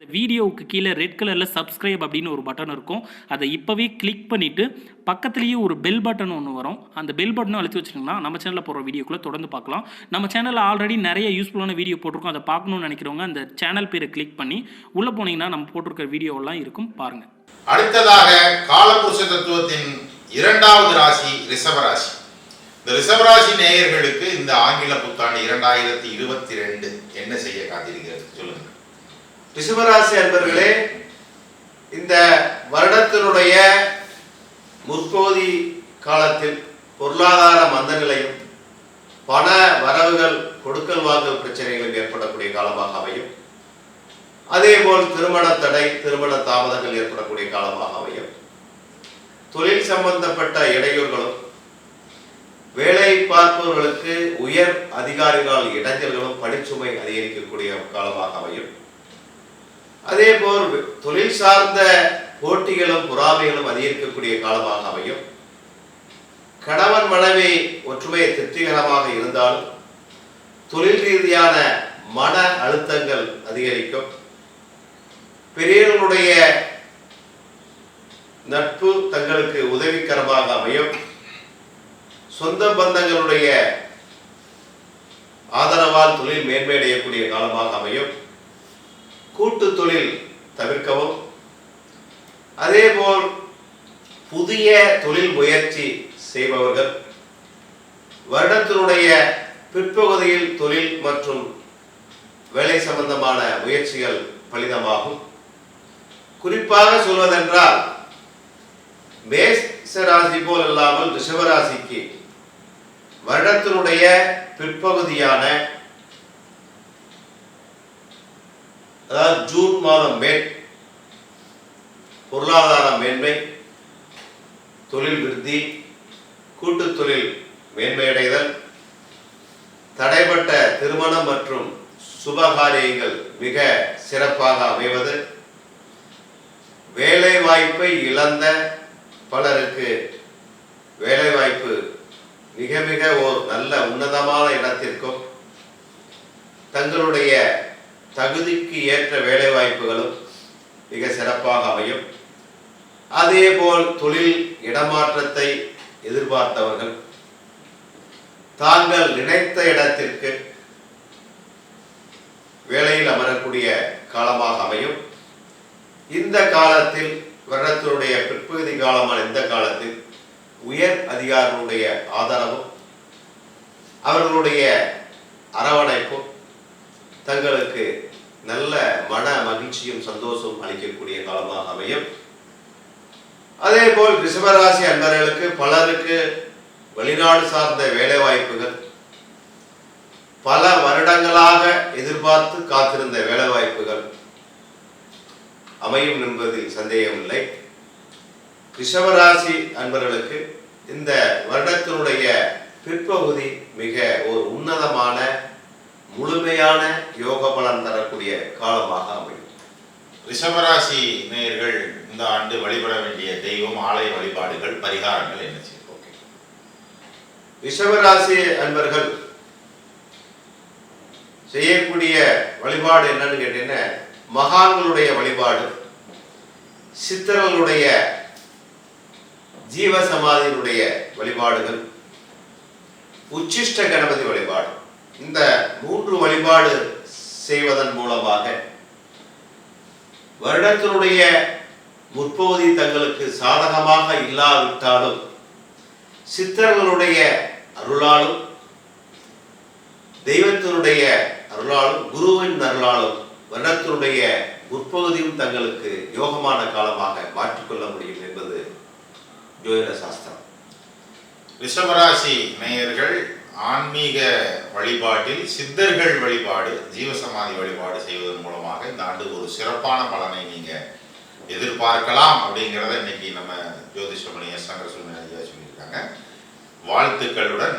இந்த வீடியோவுக்கு கீழே ரெட் கலரில் சப்ஸ்கிரைப் அப்படின்னு ஒரு பட்டன் இருக்கும். அதை இப்போவே கிளிக் பண்ணிவிட்டு பக்கத்துலேயே ஒரு பெல் பட்டன் ஒன்று வரும். அந்த பெல் பட்டனும் அழுத்தி வச்சிட்டிங்கன்னா நம்ம சேனலில் போகிற வீடியோக்குள்ளே தொடர்ந்து பார்க்கலாம். நம்ம சேனலில் ஆல்ரெடி நிறைய யூஸ்ஃபுல்லான வீடியோ போட்டிருக்கோம். அதை பார்க்கணும்னு நினைக்கிறவங்க அந்த சேனல் பேரை கிளிக் பண்ணி உள்ளே போனீங்கன்னா நம்ம போட்டிருக்கிற வீடியோவெல்லாம் இருக்கும். பாருங்கள் அடுத்ததாக காலபுருஷ தத்துவத்தின் இரண்டாவது ராசி ரிஷபராசி இந்த ரிஷபராசி நேயர்களுக்கு இந்த ஆங்கில புத்தாண்டு இரண்டாயிரத்தி இருபத்தி ரெண்டு என்ன செய்ய காத்திருக்கிறது? சொல்லுங்கள் ரிஷபராசி அன்பர்களே இந்த வருடத்தினுடைய முற்பகுதி காலத்தில் பொருளாதார மந்த நிலையும் பண வரவுகள் கொடுக்கல் வாங்கல் பிரச்சனைகளும் ஏற்படக்கூடிய காலமாக அமையும். அதேபோல் திருமண தடை திருமண தாமதங்கள் ஏற்படக்கூடிய காலமாக அமையும். தொழில் சம்பந்தப்பட்ட இடையூறுகளும் வேலை பார்ப்பவர்களுக்கு உயர் அதிகாரிகளால் இடைஞ்சல்களும் பணிச்சுமை அதிகரிக்கக்கூடிய காலமாக அமையும். அதே போல் தொழில் சார்ந்த போட்டிகளும் பொறாமைகளும் அதிகரிக்கக்கூடிய காலமாக அமையும். கணவன் மனைவி ஒற்றுமை திருப்திகரமாக இருந்தாலும் தொழில் ரீதியான மன அழுத்தங்கள் அதிகரிக்கும். பெரியவர்களுடைய நட்பு தங்களுக்கு உதவிகரமாக அமையும். சொந்த பந்தங்களுடைய ஆதரவால் தொழில் மேன்மையடையக்கூடிய காலமாக அமையும். கூட்டு தொழில் தவிர்க்கவும். அதேபோல் புதிய தொழில் முயற்சி செய்பவர்கள். வருடத்தினுடைய பிற்பகுதியில் தொழில் மற்றும் வேலை சம்பந்தமான முயற்சிகள் பலிதமாகும். குறிப்பாக சொல்வதென்றால் மேச ராசி போல் இல்லாமல் ரிஷபராசிக்கு வருடத்தினுடைய பிற்பகுதியான அதாவது ஜூன் மாதம் மேல் பொருளாதார மேன்மை தொழில் விருத்தி கூட்டு தொழில் மேன்மையடைதல் தடைப்பட்ட திருமணம் மற்றும் சுபகாரியங்கள் மிக சிறப்பாக அமைவது வேலை வாய்ப்பை இழந்த பலருக்கு வேலை வாய்ப்பு மிக மிக ஓர் நல்ல உன்னதமான இடத்திற்கும் தங்களுடைய தகுதிக்கு ஏற்ற வேலை வாய்ப்புகளும் மிக சிறப்பாக அமையும். அதேபோல் தொழில் இடமாற்றத்தை எதிர்பார்த்தவர்கள் தாங்கள் நினைத்த இடத்திற்கு வேலையில் அமரக்கூடிய காலமாக அமையும். இந்த காலத்தில் வருடத்தினுடைய பிற்பகுதி காலமான இந்த காலத்தில் உயர் அதிகாரிகளுடைய ஆதரவும் அவர்களுடைய அரவணைப்பும் தங்களுக்கு நல்ல மன மகிழ்ச்சியும் சந்தோஷம் அளிக்கக்கூடிய காலமாக அமையும். அதே போல் ரிஷபராசி அன்பர்களுக்கு பலருக்கு வெளிநாடு சார்ந்த வேலை வாய்ப்புகள் பல வருடங்களாக எதிர்பார்த்து காத்திருந்த வேலை வாய்ப்புகள் அமையும் என்பதில் சந்தேகமில்லை ரிஷபராசி அன்பர்களுக்கு இந்த வருடத்தினுடைய பிற்பகுதி மிக ஒரு உன்னதமான முழுமையான யோக பலன் தரக்கூடிய காலமாக அமையும். ரிஷபராசி நேயர்கள் இந்த ஆண்டு வழிபட வேண்டிய தெய்வம் ஆலய வழிபாடுகள் பரிகாரங்கள் என்ன செய்யும்? ஓகே. ரிஷபராசி அன்பர்கள் செய்யக்கூடிய வழிபாடு என்னன்னு கேட்டீங்கன்னா மகான்களுடைய வழிபாடு சித்தர்களுடைய ஜீவசமாதியினுடைய வழிபாடுகள் உச்சிஷ்ட கணபதி வழிபாடு. இந்த மூன்று வழிபாடு செய்வதன் மூலமாக வருடத்தினுடைய முற்பகுதி தங்களுக்கு சாதகமாக இல்லாவிட்டாலும் சித்தர்களுடைய அருளாலும் தெய்வத்தினுடைய அருளாலும் குருவின் அருளாலும் வருடத்தினுடைய முற்பகுதியும் தங்களுக்கு யோகமான காலமாக மாற்றிக்கொள்ள முடியும் என்பது ஜோதிட சாஸ்திரம். ரிஷபராசி நேயர்கள் ஆன்மீக வழிபாட்டில் சித்தர்கள் வழிபாடு ஜீவசமாதி வழிபாடு செய்வதன் மூலமாக இந்த ஆண்டு ஒரு சிறப்பான பலனை நீங்க எதிர்பார்க்கலாம் அப்படிங்கிறத இன்னைக்கு நம்ம ஜோதிஷமணி எஸ் சங்கர சுவாமி சொல்லியிருக்காங்க. வாழ்த்துக்களுடன்